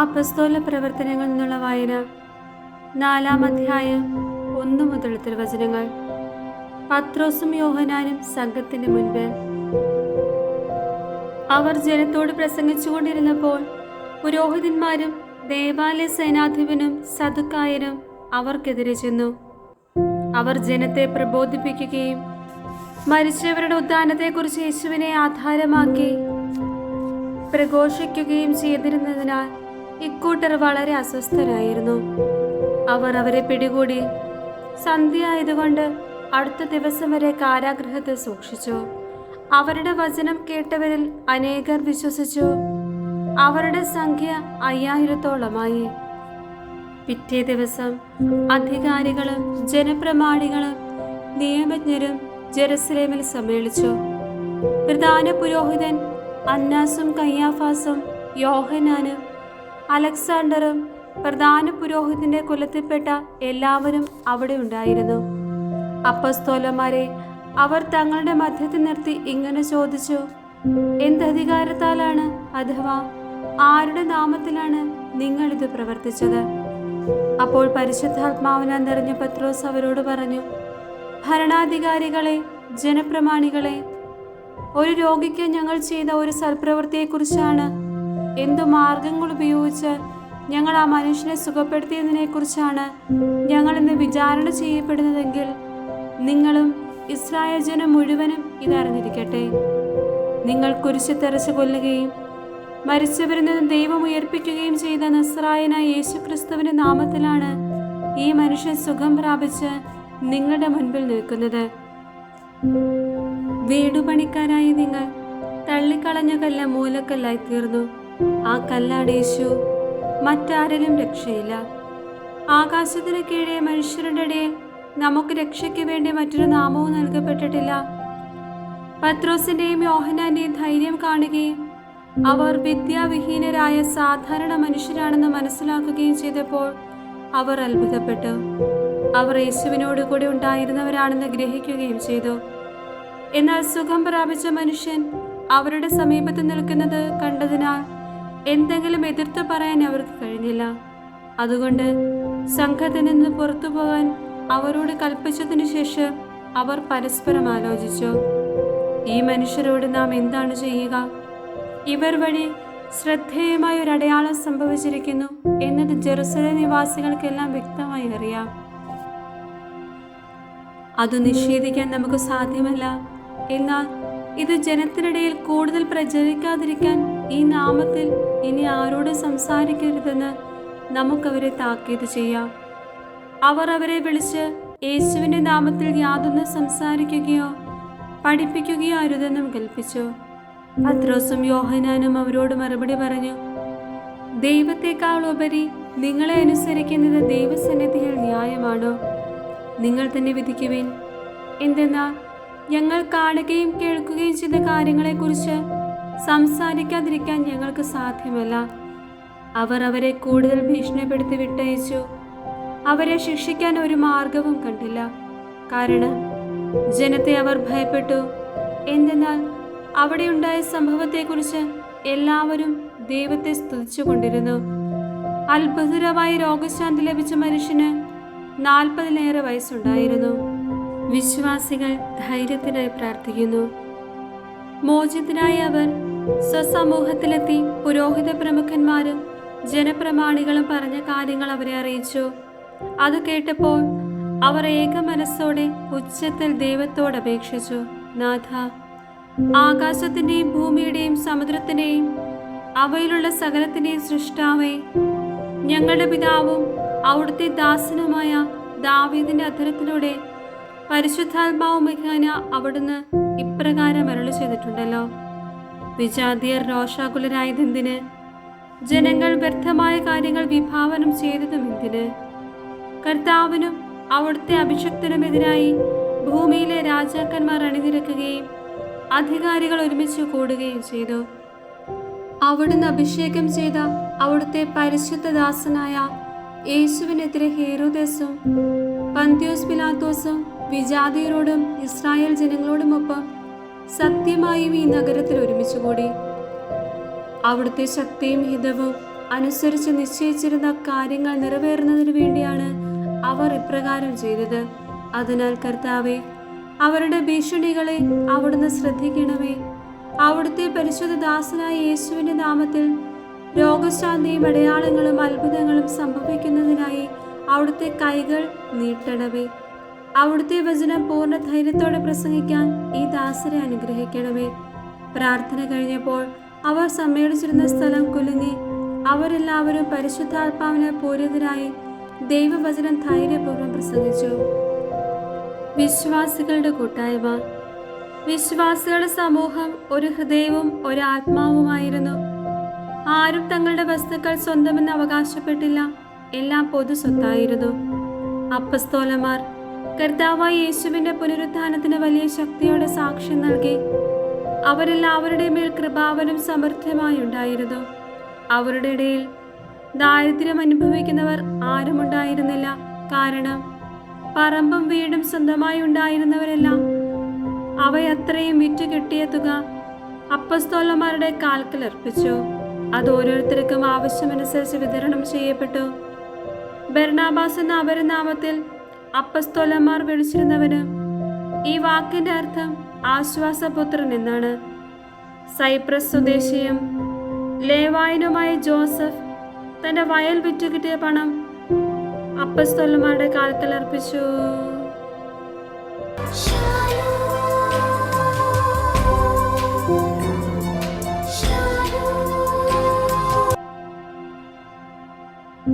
അപ്പസ്തോല പ്രവർത്തനങ്ങളിൽ നിന്നുള്ള വായന. നാലാം അധ്യായം ഒന്നു മുതൽ തിരുവചനങ്ങൾ പത്രോസും യോഹനാനും സംഘത്തിന് മുൻപ്. അവർ ജനത്തോട് പ്രസംഗിച്ചുകൊണ്ടിരുന്നപ്പോൾ പുരോഹിതന്മാരും ദേവാലയ സേനാധിപനും സതുക്കായനും അവർക്കെതിരെ ചെന്നു. അവർ ജനത്തെ പ്രബോധിപ്പിക്കുകയും മരിച്ചവരുടെ ഉദ്ധാനത്തെക്കുറിച്ച് യേശുവിനെ ആധാരമാക്കി പ്രഘോഷിക്കുകയും ചെയ്തിരുന്നതിനാൽ ഇക്കൂട്ടർ വളരെ അസ്വസ്ഥരായിരുന്നു അവർ അവരെ പിടികൂടി. സന്ധ്യ ആയതുകൊണ്ട് അടുത്ത ദിവസം വരെ കാരാഗ്രഹത്തെ സൂക്ഷിച്ചു. അവരുടെ വചനം കേട്ടവരിൽ അനേകർ വിശ്വസിച്ചു. അവരുടെ സംഖ്യ അയ്യായിരത്തോളമായി. പിറ്റേ ദിവസം അധികാരികളും ജനപ്രമാണികളും നിയമജ്ഞരും ജെറുസലേമിൽ സമ്മേളിച്ചു. പ്രധാന പുരോഹിതൻ അന്നാസും കയ്യാഫാസും യോഹനാനും അലക്സാണ്ടറും പ്രധാന പുരോഹിതന്റെ കുലത്തിൽപ്പെട്ട എല്ലാവരും അവിടെ ഉണ്ടായിരുന്നു. അപ്പസ്തോലന്മാരെ അവർ തങ്ങളുടെ മധ്യത്തിൽ നിർത്തി ഇങ്ങനെ ചോദിച്ചു എന്തധികാരത്താലാണ് അഥവാ ആരുടെ നാമത്തിലാണ് നിങ്ങൾ ഇത് പ്രവർത്തിച്ചത്? അപ്പോൾ പരിശുദ്ധാത്മാവിനാൽ നിറഞ്ഞ പത്രോസ് അവരോട് പറഞ്ഞു ഭരണാധികാരികളെ ജനപ്രമാണികളെ ഒരു രോഗിക്ക് ഞങ്ങൾ ചെയ്ത ഒരു സൽപ്രവൃത്തിയെക്കുറിച്ചാണ് എന്തു മാർഗങ്ങൾ ഉപയോഗിച്ച് ഞങ്ങൾ ആ മനുഷ്യനെ സുഖപ്പെടുത്തിയതിനെക്കുറിച്ചാണ് ഞങ്ങൾ ഇന്ന് വിചാരണ ചെയ്യപ്പെടുന്നതെങ്കിൽ നിങ്ങളും ഇസ്രായേൽ ജനം മുഴുവനും ഇതറിഞ്ഞിരിക്കട്ടെ. നിങ്ങൾ കുരിശ് തെറച്ചു കൊല്ലുകയും മരിച്ചവരിൽ നിന്ന് ദൈവം ഉയർപ്പിക്കുകയും ചെയ്ത നസ്രായനായ യേശു ക്രിസ്തുവിന്റെ നാമത്തിലാണ് ഈ മനുഷ്യൻ സുഖം പ്രാപിച്ച് നിങ്ങളുടെ മുൻപിൽ നിൽക്കുന്നത്. വീടുപണിക്കാരായി നിങ്ങൾ തള്ളിക്കളഞ്ഞ കല്ല മൂലക്കല്ലായി തീർന്നു. ആ കല്ലാടേശു മറ്റാരിലും രക്ഷയില്ല. ആകാശത്തിന് കീഴെ മനുഷ്യരുടെ ഇടയിൽ നമുക്ക് രക്ഷയ്ക്ക് വേണ്ടി മറ്റൊരു നാമവും നൽകപ്പെട്ടിട്ടില്ല. പത്രോസിന്റെയും യോഹനാന്റെയും ധൈര്യം കാണുകയും അവർ വിദ്യാവിഹീനരായ സാധാരണ മനുഷ്യരാണെന്ന് മനസ്സിലാക്കുകയും ചെയ്തപ്പോൾ അവർ അത്ഭുതപ്പെട്ടു. അവർ യേശുവിനോട് കൂടെ ഉണ്ടായിരുന്നവരാണെന്ന് ഗ്രഹിക്കുകയും ചെയ്തു. എന്നാൽ സുഖം പ്രാപിച്ച മനുഷ്യൻ അവരുടെ സമീപത്ത് നിൽക്കുന്നത് കണ്ടതിനാൽ എന്തെങ്കിലും എതിർത്ത് പറയാൻ അവർക്ക് കഴിഞ്ഞില്ല. അതുകൊണ്ട് സംഘത്തിൽ നിന്ന് പുറത്തു പോകാൻ അവരോട് കൽപ്പിച്ചതിനു ശേഷം അവർ പരസ്പരം ആലോചിച്ചു. ഈ മനുഷ്യരോട് നാം എന്താണ് ചെയ്യുക? ഇവർ വഴി ശ്രദ്ധേയമായ ഒരു അടയാളം സംഭവിച്ചിരിക്കുന്നു എന്നത് ജെറുസലേം നിവാസികൾക്കെല്ലാം വ്യക്തമായി അറിയാം. അത് നിഷേധിക്കാൻ നമുക്ക് സാധ്യമല്ല. എന്നാൽ ഇത് ജനത്തിനിടയിൽ കൂടുതൽ പ്രചരിക്കാതിരിക്കാൻ ഈ നാമത്തിൽ ഇനി ആരോട് സംസാരിക്കരുതെന്ന് നമുക്കവരെ താക്കീത് ചെയ്യാം. അവർ അവരെ വിളിച്ച് യേശുവിന്റെ നാമത്തിൽ യാതൊന്ന് സംസാരിക്കുകയോ പഠിപ്പിക്കുകയോ അരുതെന്നും കൽപ്പിച്ചു. പത്രോസും യോഹനാനും അവരോട് മറുപടി പറഞ്ഞു ദൈവത്തെക്കാൾ ഉപരി നിങ്ങളെ അനുസരിക്കുന്നത് ദൈവസന്നിധിയിൽ ന്യായമാണോ? നിങ്ങൾ തന്നെ വിധിക്കുവിൻ. എന്തെന്നാൽ ഞങ്ങൾ കാണുകയും കേൾക്കുകയും ചെയ്ത കാര്യങ്ങളെക്കുറിച്ച് സംസാരിക്കാതിരിക്കാൻ ഞങ്ങൾക്ക് സാധ്യമല്ല. അവർ അവരെ കൂടുതൽ ഭീഷണിപ്പെടുത്തി വിട്ടയച്ചു അവരെ ശിക്ഷിക്കാൻ ഒരു മാർഗവും കണ്ടില്ല. കാരണം ജനത്തെ അവർ ഭയപ്പെട്ടു. എന്തെന്നാൽ അവിടെയുണ്ടായ സംഭവത്തെക്കുറിച്ച് എല്ലാവരും ദൈവത്തെ സ്തുതിച്ചുകൊണ്ടിരുന്നു. അത്ഭുതരമായി രോഗശാന്തി ലഭിച്ച മനുഷ്യന് നാൽപ്പതിലേറെ വയസ്സുണ്ടായിരുന്നു. വിശ്വാസികൾ ധൈര്യത്തിനായി പ്രാർത്ഥിക്കുന്നു. മോചിതനായ അവർ സ്വസമൂഹത്തിലെത്തി പുരോഹിത പ്രമുഖന്മാരും ജനപ്രമാണികളും പറഞ്ഞ കാര്യങ്ങൾ അവരെ അറിയിച്ചു. അത് കേട്ടപ്പോൾ അവർ ഏക മനസ്സോടെ ഉച്ചത്തിൽ ദൈവത്തോട് അപേക്ഷിച്ചു. നാഥ ആകാശത്തിന്റെയും ഭൂമിയുടെയും സമുദ്രത്തിന്റെയും അവയിലുള്ള സകലത്തിന്റെയും സൃഷ്ടാവേ ഞങ്ങളുടെ പിതാവും അവിടുത്തെ ദാസനുമായ ദാവീദിന്റെ അധരത്തിലൂടെ പരിശുദ്ധാത്മാവ് മുഖേന അവിടുന്ന് ഇപ്രകാരം അരുളി ചെയ്തിട്ടുണ്ടല്ലോ വിജാതിയർ രോഷാകുലരായതെന്തിന്? ജനങ്ങൾ വ്യർത്ഥമായ കാര്യങ്ങൾ വിഭാവനം ചെയ്തതും എന്തിന്? കർത്താവിനും അവിടുത്തെ അഭിഷക്തനുമെതിരായി ഭൂമിയിലെ രാജാക്കന്മാർ അണിനിരക്കുകയും അധികാരികൾ ഒരുമിച്ച് കൂടുകയും ചെയ്തു. അവിടുന്ന് അഭിഷേകം ചെയ്ത അവിടുത്തെ പരിശുദ്ധ ദാസനായ യേശുവിനെതിരെ ഹേരോദേസും പന്ത്യോസ് പിലാത്തോസും വിജാതിയരോടും ഇസ്രായേൽ ജനങ്ങളോടുമൊപ്പം സത്യമായും ഈ നഗരത്തിൽ ഒരുമിച്ചുകൂടി അവിടുത്തെ ശക്തിയും ഹിതവും അനുസരിച്ച് നിശ്ചയിച്ചിരുന്ന കാര്യങ്ങൾ നിറവേറുന്നതിനു വേണ്ടിയാണ് അവർ ഇപ്രകാരം ചെയ്തത്. അതിനാൽ കർത്താവെ അവരുടെ ഭീഷണികളെ അവിടുന്ന് ശ്രദ്ധിക്കണമേ. അവിടുത്തെ പരിശുദ്ധ ദാസനായ യേശുവിന്റെ നാമത്തിൽ രോഗശാന്തിയും അടയാളങ്ങളും അത്ഭുതങ്ങളും സംഭവിക്കുന്നതിനായി അവിടുത്തെ കൈകൾ നീട്ടണമേ. അവിടുത്തെ വചനം പൂർണ ധൈര്യത്തോടെ പ്രസംഗിക്കാൻ ഈ ദാസരെ അനുഗ്രഹിക്കണമേ. പ്രാർത്ഥന കഴിഞ്ഞപ്പോൾ അവർ സമ്മേളിച്ചിരുന്ന സ്ഥലം കുലുങ്ങി. അവരെല്ലാവരും പരിശുദ്ധാത്മാവിന് പൂരിതരായി ദൈവവചനം ധൈര്യപൂർവം പ്രസംഗിച്ചു. വിശ്വാസികളുടെ കൂട്ടായ്മ. വിശ്വാസികളുടെ സമൂഹം ഒരു ഹൃദയവും ഒരു ആത്മാവുമായിരുന്നു. ആരും തങ്ങളുടെ വസ്തുക്കൾ സ്വന്തമെന്ന് അവകാശപ്പെട്ടില്ല. എല്ലാം പൊതു സ്വത്തായിരുന്നു. അപ്പസ്തോലമാർ കർത്താവായ യേശുവിന്റെ പുനരുത്ഥാനത്തിന് വലിയ ശക്തിയോടെ സാക്ഷ്യം നൽകി. അവരെല്ലാവരുടെ മേൽ കൃപാവനം സമൃദ്ധമായി ഉണ്ടായിരുന്നു. അവരുടെ ഇടയിൽ ദാരിദ്ര്യം അനുഭവിക്കുന്നവർ ആരുമുണ്ടായിരുന്നില്ല കാരണം പറമ്പും വീടും സ്വന്തമായി ഉണ്ടായിരുന്നവരെല്ലാം അവയത്രയും വിറ്റു കിട്ടിയ തുക അപ്പസ്തോലന്മാരുടെ കാൽക്കൽ അർപ്പിച്ചു. അത് ഓരോരുത്തർക്കും ആവശ്യമനുസരിച്ച് വിതരണം ചെയ്യപ്പെട്ടു. ബെർണാബാസ് എന്ന അപരനാമത്തിൽ അപ്പസ്തോലന്മാർ വിളിച്ചിരുന്നവന് ഈ വാക്കിന്റെ അർത്ഥം ആശ്വാസപുത്രൻ എന്നാണ് സൈപ്രസ് സ്വദേശിയും ലേവായനുമായ ജോസഫ് തന്റെ വയൽ വിറ്റു കിട്ടിയ പണം അപ്പസ്തോലന്മാരുടെ കാലത്തിൽ അർപ്പിച്ചു.